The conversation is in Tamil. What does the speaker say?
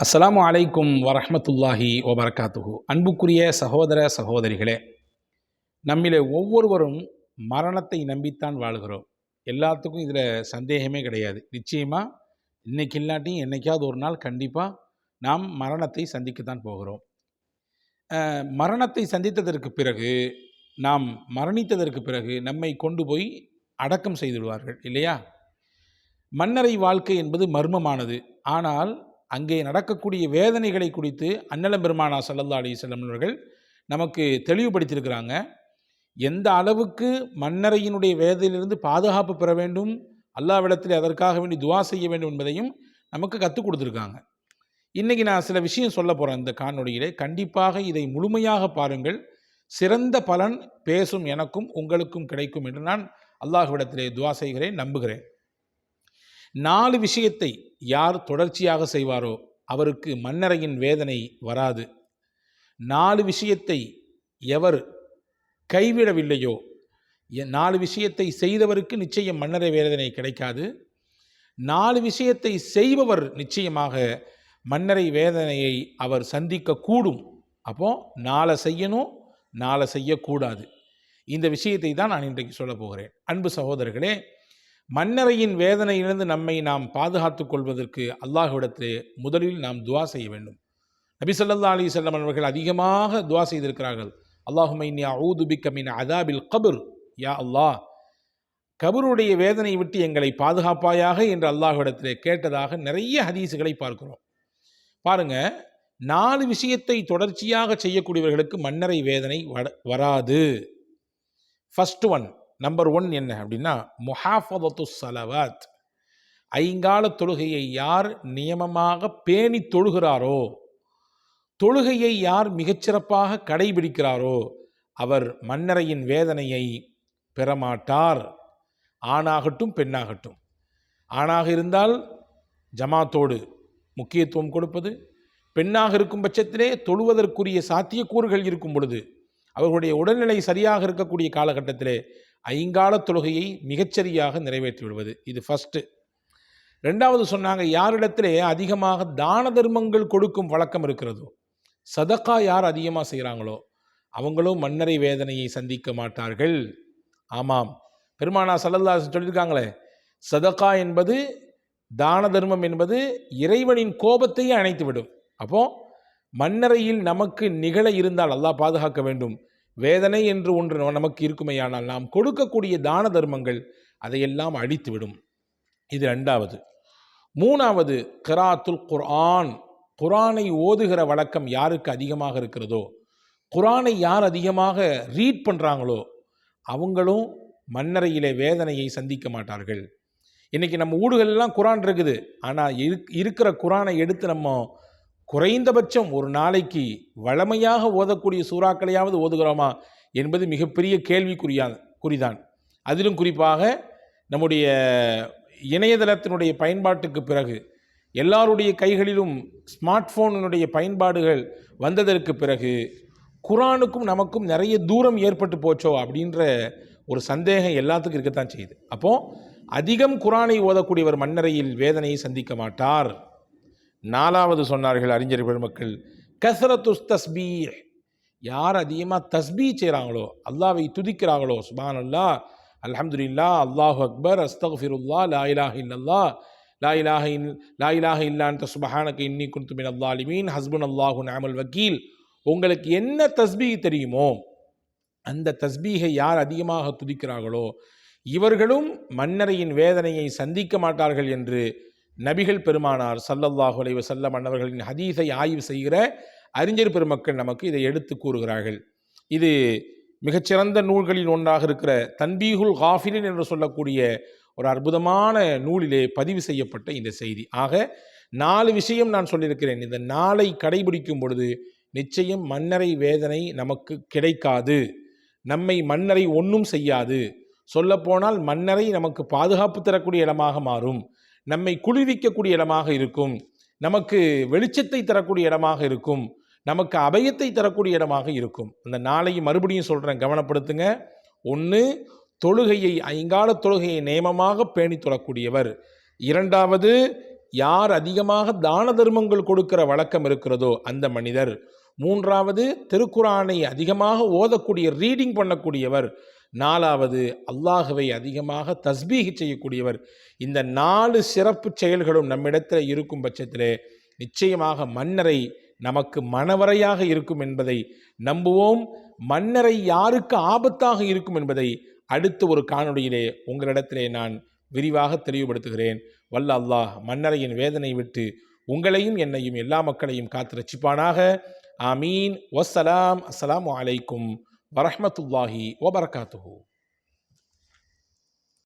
அஸ்ஸலாமு அலைக்கும் வரஹமத்துல்லாஹி வபரகாத்துஹு. அன்புக்குரிய சகோதர சகோதரிகளே நம்மிலே ஒவ்வொருவரும் மரணத்தை நம்பித்தான் வாழ்கிறோம். எல்லாத்துக்கும் இதில் சந்தேகமே கிடையாது. நிச்சயமாக இன்னைக்கு இல்லாட்டியும் என்னைக்காவது ஒரு நாள் கண்டிப்பாக நாம் மரணத்தை சந்திக்கத்தான் போகிறோம். மரணத்தை சந்தித்ததற்கு பிறகு நாம் மரணித்ததற்கு பிறகு நம்மை கொண்டு போய் அடக்கம் செய்துவிடுவார்கள் இல்லையா? மன்னரை வாழ்க்கை என்பது மர்மமானது. ஆனால் அங்கே நடக்கக்கூடிய வேதனைகளை குறித்து அன்னலம் பெருமானா சல்லல்லா அலிசல்லம் அவர்கள் நமக்கு தெளிவுபடுத்தியிருக்கிறாங்க. எந்த அளவுக்கு மன்னரையினுடைய வேதையிலிருந்து பாதுகாப்பு பெற வேண்டும் அல்லாவிடத்தில் அதற்காக வேண்டி துவா செய்ய வேண்டும் என்பதையும் நமக்கு கற்றுக் கொடுத்துருக்காங்க. இன்றைக்கி நான் சில விஷயம் சொல்ல போகிறேன் இந்த காணொலியிலே கண்டிப்பாக இதை முழுமையாக பாருங்கள். சிறந்த பலன் பேசும் எனக்கும் உங்களுக்கும் கிடைக்கும் என்று நான் அல்லாஹ்விடத்திலே துவா செய்கிறேன் நம்புகிறேன். நாலு விஷயத்தை யார் தொடர்ச்சியாக செய்வாரோ அவருக்கு மன்னரையின் வேதனை வராது. நாலு விஷயத்தை எவர் கைவிடவில்லையோ நாலு விஷயத்தை செய்தவருக்கு நிச்சயம் மன்னரை வேதனை கிடைக்காது. நாலு விஷயத்தை செய்பவர் நிச்சயமாக மன்னரை வேதனையை அவர் சந்திக்க கூடும் அப்போ நாளை செய்யணும் நாளை செய்யக்கூடாது. இந்த விஷயத்தை தான் நான் இன்றைக்கு சொல்ல போகிறேன். அன்பு சகோதரர்களே மன்னரையின் வேதனையிலிருந்து நம்மை நாம் பாதுகாத்துக் கொள்வதற்கு அல்லாஹ்விடத்திலே முதலில் நாம் துவா செய்ய வேண்டும். நபி சொல்லா அலி சொல்லம் அவர்கள் அதிகமாக துவா செய்திருக்கிறார்கள். அல்லாஹுமை நீ அதாபில் கபுர். யா அல்லாஹ் கபருடைய வேதனை விட்டு எங்களை பாதுகாப்பாயாக என்று அல்லாஹ்விடத்திலே கேட்டதாக நிறைய ஹதீஸுகளை பார்க்கிறோம். பாருங்க நாலு விஷயத்தை தொடர்ச்சியாக செய்யக்கூடியவர்களுக்கு மன்னரை வேதனை வராது. ஃபஸ்ட் ஒன் நம்பர் ஒன் என்ன அப்படின்னா முஹாஃபதத்து சலவாத் ஐங்கால தொழுகையை யார் நியமமாக பேணி தொழுகிறாரோ தொழுகையை யார் மிகச்சிறப்பாக கடைபிடிக்கிறாரோ அவர் மன்னரையின் வேதனையை பெறமாட்டார். ஆணாகட்டும் பெண்ணாகட்டும். ஆணாக இருந்தால் ஜமாத்தோடு முக்கியத்துவம் கொடுப்பது பெண்ணாக இருக்கும் பட்சத்திலே தொழுவதற்குரிய சாத்தியக்கூறுகள் இருக்கும் பொழுது அவர்களுடைய உடல்நிலை சரியாக இருக்கக்கூடிய காலகட்டத்திலே ஐங்கால தொழுகையை மிகச்சரியாக நிறைவேற்றி விடுவது. இது ஃபஸ்ட்டு ரெண்டாவது சொன்னாங்க யாரிடத்திலே அதிகமாக தான தர்மங்கள் கொடுக்கும் வழக்கம் இருக்கிறதோ சதக்கா யார் அதிகமாக செய்கிறாங்களோ அவங்களும் மன்னரை வேதனையை சந்திக்க மாட்டார்கள். ஆமாம். பெருமானா சல்லல்லா சொல்லியிருக்காங்களே சதக்கா என்பது தான தர்மம் என்பது இறைவனின் கோபத்தையே அணைத்துவிடும். அப்போ மன்னரையில் நமக்கு நிகழ இருந்தால் அல்லாஹ் பாதுகாக்க வேண்டும். வேதனை என்று ஒன்று நமக்கு இருக்குமேயானால் நாம் கொடுக்கக்கூடிய தான தர்மங்கள் அதையெல்லாம் அழித்துவிடும். இது ரெண்டாவது. மூணாவது கராத்துல் குர்ஆன். குரானை ஓதுகிற வழக்கம் யாருக்கு அதிகமாக இருக்கிறதோ குரானை யார் அதிகமாக ரீட் பண்ணுறாங்களோ அவங்களும் மன்னரையிலே வேதனையை சந்திக்க மாட்டார்கள். இன்றைக்கி நம்ம ஊடுகளெல்லாம் குரான் இருக்குது. ஆனால் இருக்கிற குரானை எடுத்து நம்ம குறைந்தபட்சம் ஒரு நாளைக்கு வழமையாக ஓதக்கூடிய சூறாக்களையாவது ஓதுகிறோமா என்பது மிகப்பெரிய கேள்விக்குறியா குறிதான். அதிலும் குறிப்பாக நம்முடைய இணையதளத்தினுடைய பயன்பாட்டுக்கு பிறகு எல்லாருடைய கைகளிலும் ஸ்மார்ட் ஃபோனினுடைய பயன்பாடுகள் வந்ததற்கு பிறகு குரானுக்கும் நமக்கும் நிறைய தூரம் ஏற்பட்டு போச்சோ அப்படின்ற ஒரு சந்தேகம் எல்லாத்துக்கும் இருக்கத்தான் செய்யுது. அப்போ அதிகம் குரானை ஓதக்கூடியவர் மன்னரையில் வேதனையை சந்திக்க மாட்டார். நாலாவது சொன்னார்கள் அறிஞர் பெருமக்கள் கசரத்துஸ் தஸ்பீ யார் அதிகமாக தஸ்பீ செய்கிறாங்களோ அல்லாவை துதிக்கிறாங்களோ சுபான் அல்லா அல்ஹம்துலில்லா அல்லாஹு அக்பர் அஸ்தஃபிருல்லா லாயிலாக இல்லல்லா லாயிலாக இல் லாயிலாக இல்லான் சுபஹானக்கு இன்னி குன்து மின் அல்லாலிமீன் ஹஸ்பன் அல்லாஹு நாமல் வக்கீல். உங்களுக்கு என்ன தஸ்பீ தெரியுமோ அந்த தஸ்பீகை யார் அதிகமாக துதிக்கிறார்களோ இவர்களும் மன்னரையின் வேதனையை சந்திக்க மாட்டார்கள் என்று நபிகள் பெருமானார் சல்லல்லாஹு அலைஹி செல்லம் அன்னவர்களின் ஹதீஸை ஆய்வு செய்கிற அறிஞர் பெருமக்கள் நமக்கு இதை எடுத்து கூறுகிறார்கள். இது மிகச்சிறந்த நூல்களில் ஒன்றாக இருக்கிற தன்பீகுல் காஃபிலின் என்று சொல்லக்கூடிய ஒரு அற்புதமான நூலிலே பதிவு செய்யப்பட்ட இந்த செய்தி. ஆக நாலு விஷயம் நான் சொல்லியிருக்கிறேன். இந்த நாளை கடைபிடிக்கும் பொழுது நிச்சயம் மன்னரை வேதனை நமக்கு கிடைக்காது. நம்மை மன்னரை ஒன்றும் செய்யாது. சொல்லப்போனால் மன்னரை நமக்கு பாதுகாப்பு தரக்கூடிய இடமாக மாறும். நம்மை குளிர்விக்கக்கூடிய இடமாக இருக்கும். நமக்கு வெளிச்சத்தை தரக்கூடிய இடமாக இருக்கும். நமக்கு அபயத்தை தரக்கூடிய இடமாக இருக்கும். அந்த நாளை மறுபடியும் சொல்கிறேன் கவனப்படுத்துங்க. ஒன்று தொழுகையை ஐங்கால தொழுகையை நேமமாக பேணி தொழக்கூடியவர். இரண்டாவது யார் அதிகமாக தான தர்மங்கள் கொடுக்கிற வழக்கம் இருக்கிறதோ அந்த மனிதர். மூன்றாவது திருக்குரானை அதிகமாக ஓதக்கூடிய ரீடிங் பண்ணக்கூடியவர். நாலாவது அல்லாஹுவை அதிகமாக தஸ்பீஹ் செய்யக்கூடியவர். இந்த நாலு சிறப்பு செயல்களும் நம்மிடத்தில் இருக்கும் பட்சத்திலே நிச்சயமாக மன்னரை நமக்கு மனவரையாக இருக்கும் என்பதை நம்புவோம். மன்னரை யாருக்கு ஆபத்தாக இருக்கும் என்பதை அடுத்த ஒரு காணொளியிலே உங்களிடத்திலே நான் விரிவாக தெளிவுபடுத்துகிறேன். வல்ல அல்லாஹ் மன்னரையின் வேதனை விட்டு உங்களையும் என்னையும் எல்லா மக்களையும் காத்து ரட்சிப்பானாக. ஆமீன். வசலாம் அஸ்லாம் வலைக்கும் அலைக்கும் வரஹ்மத்துல்லாஹி வபரகாத்துஹு